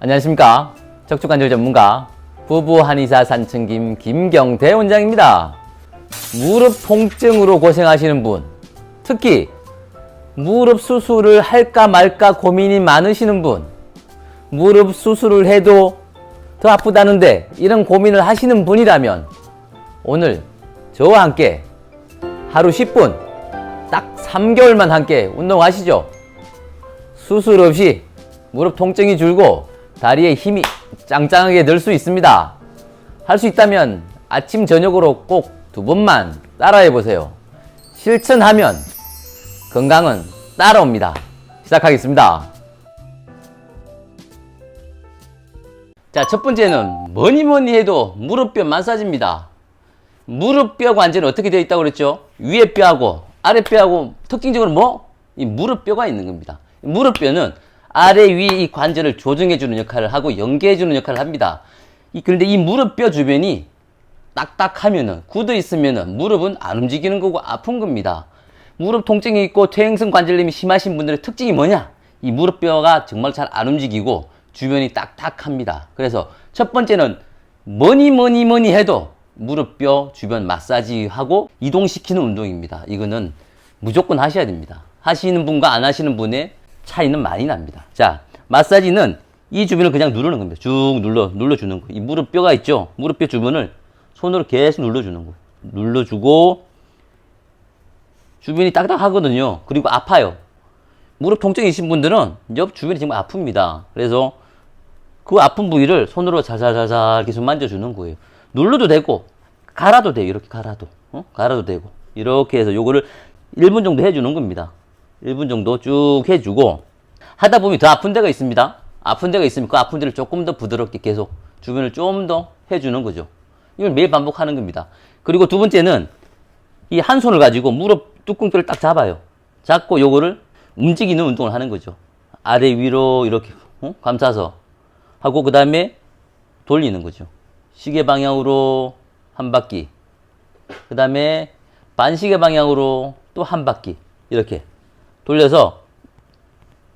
안녕하십니까. 척추관절 전문가 부부 한의사 산청김 김경대 원장입니다. 무릎 통증으로 고생하시는 분, 특히 무릎 수술을 할까 말까 고민이 많으시는 분, 무릎 수술을 해도 더 아프다는데 이런 고민을 하시는 분이라면 오늘 저와 함께 하루 10분 딱 3개월만 함께 운동하시죠. 수술 없이 무릎 통증이 줄고 다리에 힘이 짱짱하게 늘 수 있습니다. 할 수 있다면 아침 저녁으로 꼭 두 번만 따라해 보세요. 실천하면 건강은 따라옵니다. 시작하겠습니다. 자, 첫 번째는 뭐니 뭐니 해도 무릎뼈 마사지입니다. 무릎뼈 관절은 어떻게 되어 있다고 그랬죠? 위에 뼈하고 아래 뼈하고 특징적으로 뭐? 이 무릎뼈가 있는 겁니다. 무릎뼈는 아래 위이 관절을 조정해주는 역할을 하고 연계해주는 역할을 합니다. 이- 그런데 이 무릎뼈 주변이 딱딱하면은 굳어 있으면은 무릎은 안 움직이는 거고 아픈 겁니다. 무릎 통증이 있고 퇴행성 관절염이 심하신 분들의 특징이 뭐냐? 이 무릎뼈가 정말 잘 안 움직이고 주변이 딱딱합니다. 그래서 첫 번째는 뭐니 뭐니 뭐니 해도 무릎뼈 주변 마사지하고 이동시키는 운동입니다. 이거는 무조건 하셔야 됩니다. 하시는 분과 안 하시는 분의 차이는 많이 납니다. 자, 마사지는 이 주변을 그냥 누르는 겁니다. 쭉 눌러, 눌러주는 거. 이 무릎뼈가 있죠? 무릎뼈 주변을 손으로 계속 눌러주는 거예요. 눌러주고, 주변이 딱딱하거든요. 그리고 아파요. 무릎 통증이 있으신 분들은 옆 주변이 정말 아픕니다. 그래서 그 아픈 부위를 손으로 살살살살 계속 만져주는 거예요. 눌러도 되고, 갈아도 돼요. 이렇게 갈아도. 어? 갈아도 되고. 이렇게 해서 요거를 1분 정도 해주는 겁니다. 1분 정도 쭉 해주고, 하다 보면 더 아픈 데가 있습니다. 아픈 데가 있으면 그 아픈 데를 조금 더 부드럽게 계속 주변을 좀 더 해주는 거죠. 이걸 매일 반복하는 겁니다. 그리고 두 번째는 이 한 손을 가지고 무릎 뚜껑뼈를 딱 잡아요. 잡고 요거를 움직이는 운동을 하는 거죠. 아래 위로 이렇게 어? 감싸서 하고 그 다음에 돌리는 거죠. 시계 방향으로 한 바퀴. 그 다음에 반시계 방향으로 또 한 바퀴. 이렇게 돌려서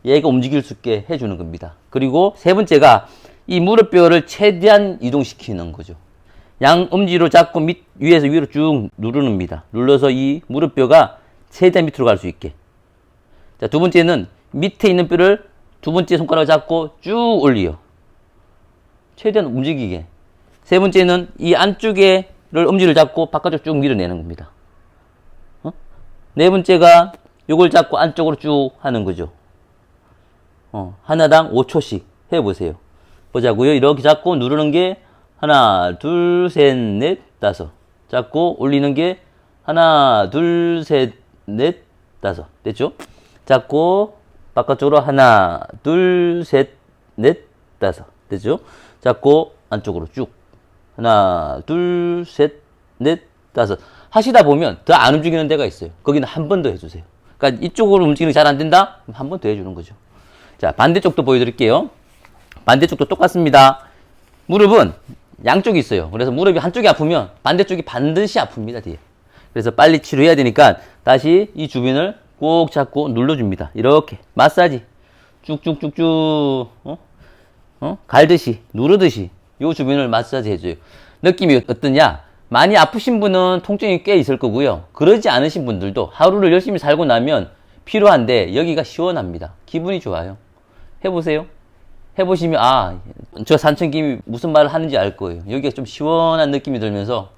얘가 움직일 수 있게 해주는 겁니다. 그리고 세 번째가 이 무릎뼈를 최대한 이동시키는 거죠. 양 엄지로 잡고 밑 위에서 위로 쭉 누르는입니다. 눌러서 이 무릎뼈가 최대한 밑으로 갈 수 있게. 자, 두 번째는 밑에 있는 뼈를 두 번째 손가락을 잡고 쭉 올려. 최대한 움직이게. 세 번째는 이 안쪽에를 엄지를 잡고 바깥으로 쭉 밀어내는 겁니다. 어? 네 번째가 요걸 잡고 안쪽으로 쭉 하는 거죠. 어, 하나당 5초씩 해보세요. 보자고요. 이렇게 잡고 누르는 게 하나, 둘, 셋, 넷, 다섯. 잡고 올리는 게 하나, 둘, 셋, 넷, 다섯. 됐죠? 잡고 바깥쪽으로 하나, 둘, 셋, 넷, 다섯. 됐죠? 잡고 안쪽으로 쭉. 하나, 둘, 셋, 넷, 다섯. 하시다 보면 더 안 움직이는 데가 있어요. 거기는 한 번 더 해주세요. 그러니까 이쪽으로 움직이는 게 잘 안 된다? 한 번 더 해주는 거죠. 자, 반대쪽도 보여드릴게요. 반대쪽도 똑같습니다. 무릎은 양쪽이 있어요. 그래서 무릎이 한쪽이 아프면 반대쪽이 반드시 아픕니다, 뒤에. 그래서 빨리 치료해야 되니까 다시 이 주변을 꼭 잡고 눌러줍니다. 이렇게. 마사지. 쭉쭉쭉쭉, 어? 어? 갈듯이, 누르듯이 요 주변을 마사지 해줘요. 느낌이 어떠냐? 많이 아프신 분은 통증이 꽤 있을 거고요. 그러지 않으신 분들도 하루를 열심히 살고 나면 필요한데 여기가 시원합니다. 기분이 좋아요. 해보세요. 해보시면 아, 저 산천김이 무슨 말을 하는지 알 거예요. 여기가 좀 시원한 느낌이 들면서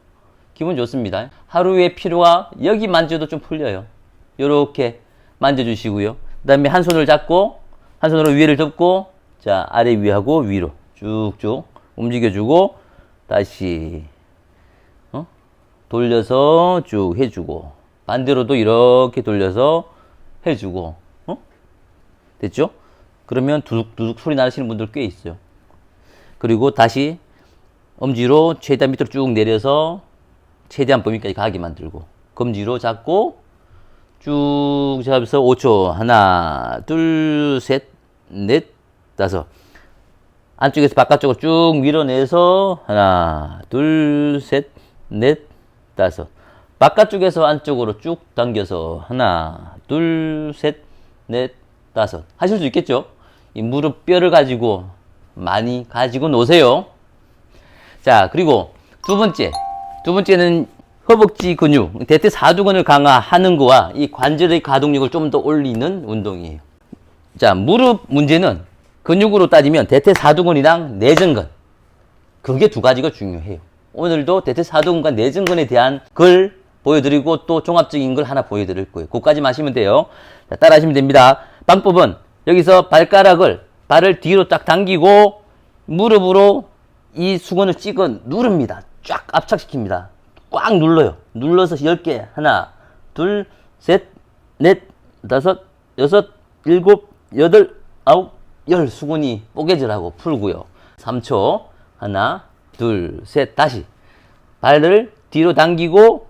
기분 좋습니다. 하루의 피로가 여기 만져도 좀 풀려요. 요렇게 만져주시고요. 그 다음에 한 손을 잡고 한 손으로 위를 덮고 자 아래 위하고 위로 쭉쭉 움직여주고 다시 어? 돌려서 쭉 해주고 반대로도 이렇게 돌려서 해주고 어? 됐죠? 그러면 두둑두둑 소리 나시는 분들 꽤 있어요. 그리고 다시 엄지로 최대한 밑으로 쭉 내려서 최대한 범위까지 가게 만들고 검지로 잡고 쭉 잡아서 5초 하나 둘 셋 넷 다섯 안쪽에서 바깥쪽으로 쭉 밀어내서 하나 둘 셋 넷 다섯 바깥쪽에서 안쪽으로 쭉 당겨서 하나 둘 셋 넷 다섯 하실 수 있겠죠? 이 무릎 뼈를 가지고 많이 가지고 노세요. 자, 그리고 두 번째. 두 번째는 허벅지 근육, 대퇴사두근을 강화하는 거와 이 관절의 가동력을 좀 더 올리는 운동이에요. 자, 무릎 문제는 근육으로 따지면 대퇴사두근이랑 내전근. 그게 두 가지가 중요해요. 오늘도 대퇴 사두근과 내전근에 대한 걸 보여드리고 또 종합적인 걸 하나 보여드릴 거예요. 그까지 마시면 돼요. 자, 따라 하시면 됩니다. 방법은 여기서 발가락을, 발을 뒤로 딱 당기고 무릎으로 이 수건을 찍어 누릅니다. 쫙 압착시킵니다. 꽉 눌러요. 눌러서 10개. 하나, 둘, 셋, 넷, 다섯, 여섯, 일곱, 여덟, 아홉, 열 수건이 뽀개질하고 풀고요. 3초. 하나, 둘, 셋, 다시. 발을 뒤로 당기고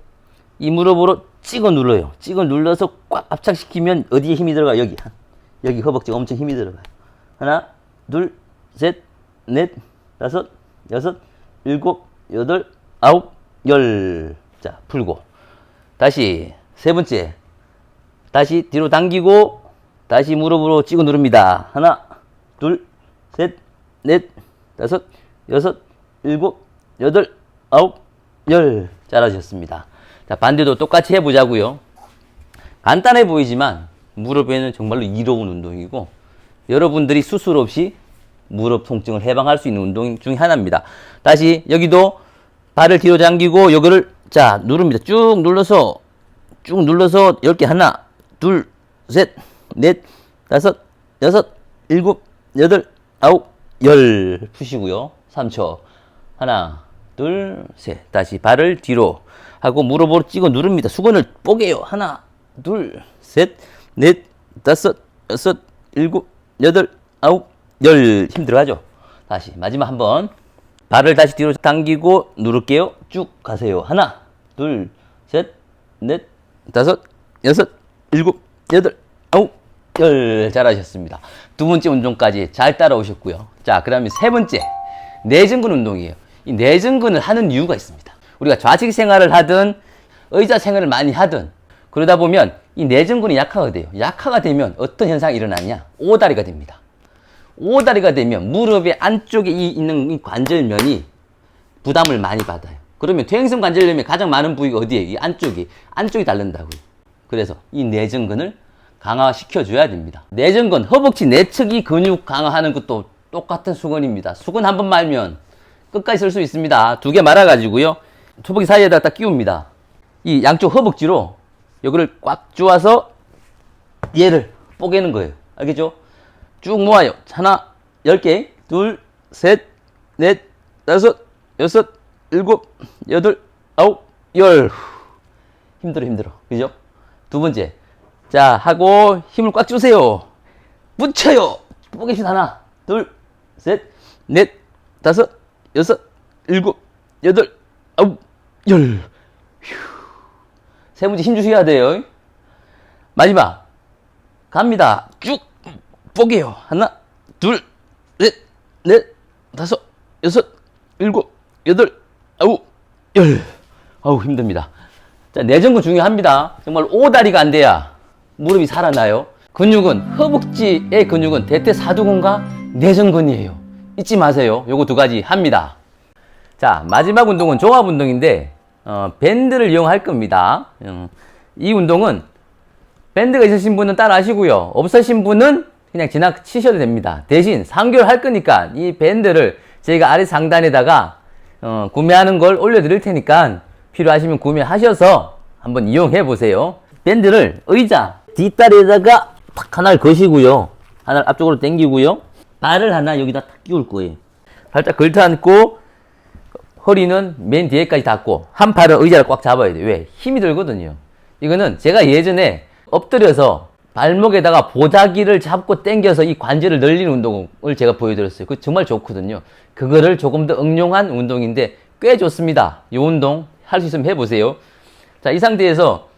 이 무릎으로 찍어 눌러요. 찍어 눌러서 꽉 압착시키면 어디에 힘이 들어가? 여기. 여기 허벅지가 엄청 힘이 들어가요. 하나, 둘, 셋, 넷, 다섯, 여섯, 일곱, 여덟, 아홉, 열. 자, 풀고. 다시 세 번째. 다시 뒤로 당기고 다시 무릎으로 찍어 누릅니다. 하나, 둘, 셋, 넷, 다섯, 여섯, 일곱, 여덟, 아홉, 열. 잘하셨습니다. 자, 반대도 똑같이 해보자고요. 간단해 보이지만 무릎에는 정말로 이로운 운동이고 여러분들이 수술 없이 무릎 통증을 해방할 수 있는 운동 중에 하나입니다. 다시 여기도 발을 뒤로 당기고 요거를 자 누릅니다. 쭉 눌러서 쭉 눌러서 10개 하나 둘 셋 넷 다섯 여섯 일곱 여덟 아홉 열 푸시고요. 3초 하나 둘 셋 다시 발을 뒤로 하고 무릎으로 찍어 누릅니다. 수건을 뽀개요. 하나 둘 셋 넷 다섯 여섯 일곱 여덟 아홉 열 힘들어하죠. 다시 마지막 한번 발을 다시 뒤로 당기고 누를게요. 쭉 가세요. 하나, 둘, 셋, 넷, 다섯, 여섯, 일곱, 여덟, 아홉, 열 잘하셨습니다. 두 번째 운동까지 잘 따라오셨고요. 자, 그 다음에 세 번째 내전근 운동이에요. 이 내전근을 하는 이유가 있습니다. 우리가 좌식 생활을 하든 의자 생활을 많이 하든 그러다 보면 이 내전근이 약화가 돼요. 약화가 되면 어떤 현상이 일어나냐? 오다리가 됩니다. 오다리가 되면 무릎의 안쪽에 이 있는 이 관절면이 부담을 많이 받아요. 그러면 퇴행성 관절염의 가장 많은 부위가 어디에? 이 안쪽이 안쪽이 닳는다고요. 그래서 이 내전근을 강화시켜 줘야 됩니다. 내전근 허벅지 내측이 근육 강화하는 것도 똑같은 수건입니다. 수건 한 번 말면 끝까지 쓸 수 있습니다. 두 개 말아 가지고요. 허벅지 사이에다 딱 끼웁니다. 이 양쪽 허벅지로 여기를 꽉 쪼아서 얘를 뽀개는 거예요. 알겠죠? 쭉 모아요. 하나, 열 개, 둘, 셋, 넷, 다섯, 여섯, 일곱, 여덟, 아홉, 열. 힘들어, 힘들어. 그죠? 두 번째. 자, 하고 힘을 꽉 주세요. 붙여요. 뽀개신 하나, 둘, 셋, 넷, 다섯, 여섯, 일곱, 여덟, 아홉, 열. 휴. 세 번째 힘 주셔야 돼요. 마지막. 갑니다. 쭉 뽀개요. 하나, 둘, 넷, 넷, 다섯, 여섯, 일곱, 여덟, 아홉, 열. 아우 힘듭니다. 자, 내전근 중요합니다. 정말 오다리가 안 돼야 무릎이 살아나요. 근육은 허벅지의 근육은 대퇴사두근과 내전근이에요. 잊지 마세요. 요거 두 가지 합니다. 자, 마지막 운동은 종합 운동인데 어, 밴드를 이용할 겁니다. 음, 이 운동은 밴드가 있으신 분은 따라 하시고요. 없으신 분은 그냥 지나치셔도 됩니다. 대신 3개월 할 거니까 이 밴드를 저희가 아래 상단에다가 어, 구매하는 걸 올려드릴 테니까 필요하시면 구매하셔서 한번 이용해 보세요. 밴드를 의자 뒷다리에다가 탁 하나를 거시고요. 하나를 앞쪽으로 당기고요. 발을 하나 여기다 탁 끼울 거예요. 살짝 걸터 앉고 허리는 맨 뒤에까지 닿고 한 팔은 의자를 꽉 잡아야 돼요. 왜? 힘이 들거든요. 이거는 제가 예전에 엎드려서 발목에다가 보자기를 잡고 당겨서 이 관절을 늘리는 운동을 제가 보여드렸어요. 그 정말 좋거든요. 그거를 조금 더 응용한 운동인데 꽤 좋습니다. 이 운동 할 수 있으면 해보세요. 자, 이 상태에서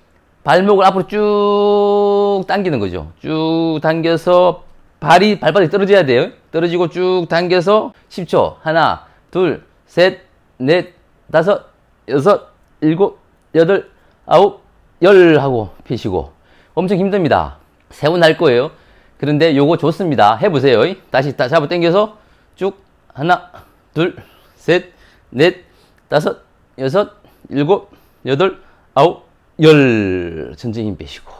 발목을 앞으로 쭉 당기는 거죠. 쭉 당겨서 발이 발바닥이 떨어져야 돼요. 떨어지고 쭉 당겨서 10초. 하나, 둘, 셋, 넷, 다섯, 여섯, 일곱, 여덟, 아홉, 열 하고 피시고. 엄청 힘듭니다. 세번할 거예요. 그런데 요거 좋습니다. 해보세요. 다시 다 잡아 당겨서 쭉 하나, 둘, 셋, 넷, 다섯, 여섯, 일곱, 여덟, 아홉, 열. 힘 빼시고.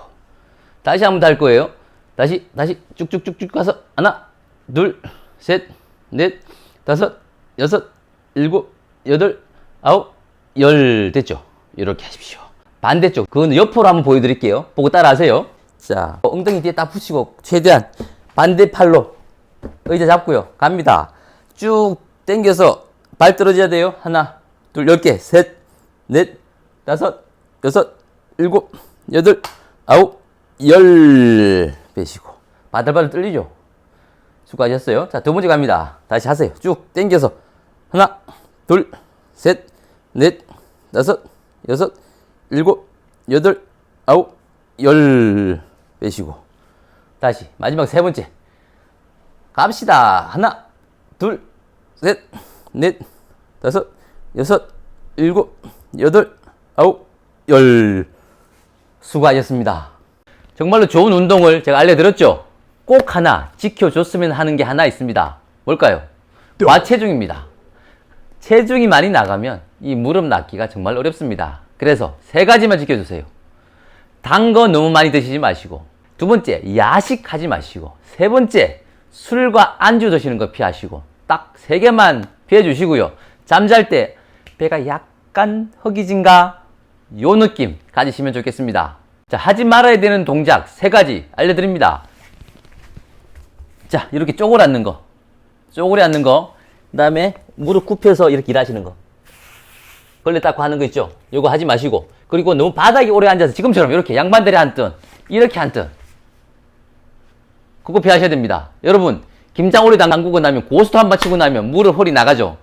다시 한번더할 거예요. 다시, 다시 쭉쭉쭉쭉 가서 하나, 둘, 셋, 넷, 다섯, 여섯, 일곱, 여덟, 아홉, 열 됐죠? 이렇게 하십시오. 반대쪽, 그건 옆으로 한번 보여드릴게요. 보고 따라하세요. 자, 엉덩이 뒤에 딱 붙이고 최대한 반대 팔로 의자 잡고요. 갑니다. 쭉 당겨서 발 떨어져야 돼요. 하나, 둘, 열 개, 셋, 넷, 다섯, 여섯, 일곱, 여덟, 아홉, 열 빼시고 바들바들 떨리죠? 수고하셨어요. 자, 두 번째 갑니다. 다시 하세요. 쭉 당겨서 하나, 둘, 셋, 넷, 다섯, 여섯, 일곱, 여덟, 아홉, 열 빼시고 다시 마지막 세 번째 갑시다. 하나, 둘, 셋, 넷, 다섯, 여섯, 일곱, 여덟, 아홉, 열 수고하셨습니다. 정말로 좋은 운동을 제가 알려드렸죠? 꼭 하나 지켜줬으면 하는 게 하나 있습니다. 뭘까요? 과체중입니다. 체중이 많이 나가면 이 무릎 낫기가 정말 어렵습니다. 그래서 세 가지만 지켜주세요. 단 거 너무 많이 드시지 마시고 두 번째 야식하지 마시고 세 번째 술과 안주 드시는 거 피하시고 딱 세 개만 피해 주시고요. 잠잘 때 배가 약간 허기진가 요 느낌 가지시면 좋겠습니다. 자, 하지 말아야 되는 동작 세 가지 알려드립니다. 자, 이렇게 쪼그려 앉는 거. 쪼그려 앉는 거. 그 다음에 무릎 굽혀서 이렇게 일하시는 거. 걸레 닦고 하는 거 있죠? 요거 하지 마시고. 그리고 너무 바닥에 오래 앉아서 지금처럼 이렇게 양반다리 앉든, 이렇게 앉든. 그거 피하셔야 됩니다. 여러분, 김장오리 담그고 나면 고스톱 한번 치고 나면 무릎 허리 나가죠?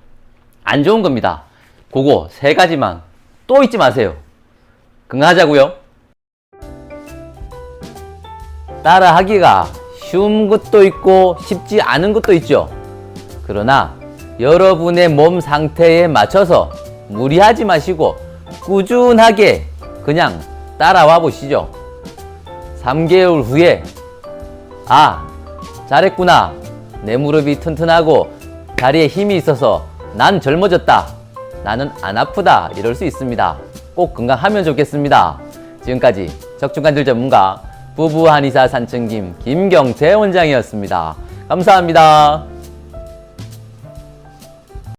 안 좋은 겁니다. 그거 세 가지만 또 잊지 마세요. 건강하자고요. 따라하기가 쉬운 것도 있고 쉽지 않은 것도 있죠. 그러나 여러분의 몸 상태에 맞춰서 무리하지 마시고 꾸준하게 그냥 따라와 보시죠. 3개월 후에 아, 잘했구나. 내 무릎이 튼튼하고 다리에 힘이 있어서 난 젊어졌다. 나는 안 아프다. 이럴 수 있습니다. 꼭 건강하면 좋겠습니다. 지금까지 적중간질 전문가 부부 한의사 산청김 김경태 원장이었습니다. 감사합니다.